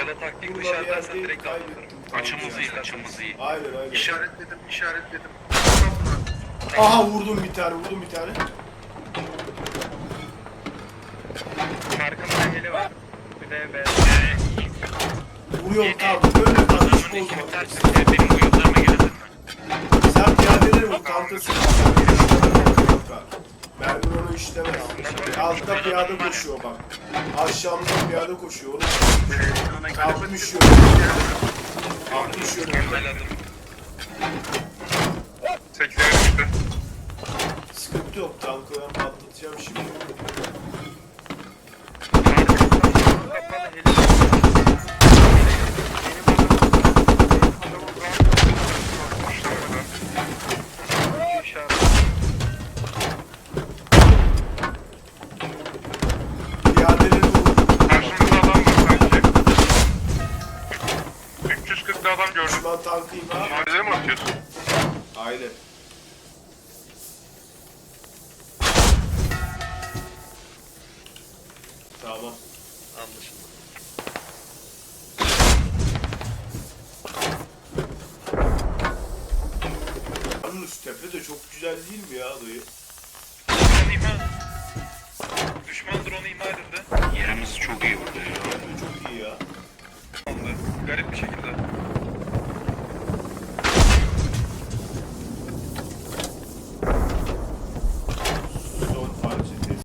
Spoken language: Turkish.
Ya da taktik sen direkt kaybettim. Açımız iyi, açımız iyi. Aynen aynen. İşaretledim, işaretledim. Aha vurdum bir tane vurdum bir tane. Arkamda heli var. Bir de be. Vuruyorum kaldım. Böyle ekibi bozma. Benim bu yollarıma gelebilir mi? Sen piyadeleri vur. Tankası. Mermi onu işlemez. Altta piyade koşuyor bak. Aşağımda piyade koşuyor. Onu kalkım üşüyor. Kalkım üşüyor. Meladım. 80'e düştü. Sıkıntı yok. Ben patlatacağım şimdi. Düşman tankıyım ha. Malzeme mi atıyorsun? Aynen. Tamam. Anlaşıldı. Yalnız tepe de çok güzel değil mi ya dayı? Düşman imha. Düşman drone imha edildi. Yerimiz çok iyi burada ya. Çok iyi ya. Garip bir şekilde.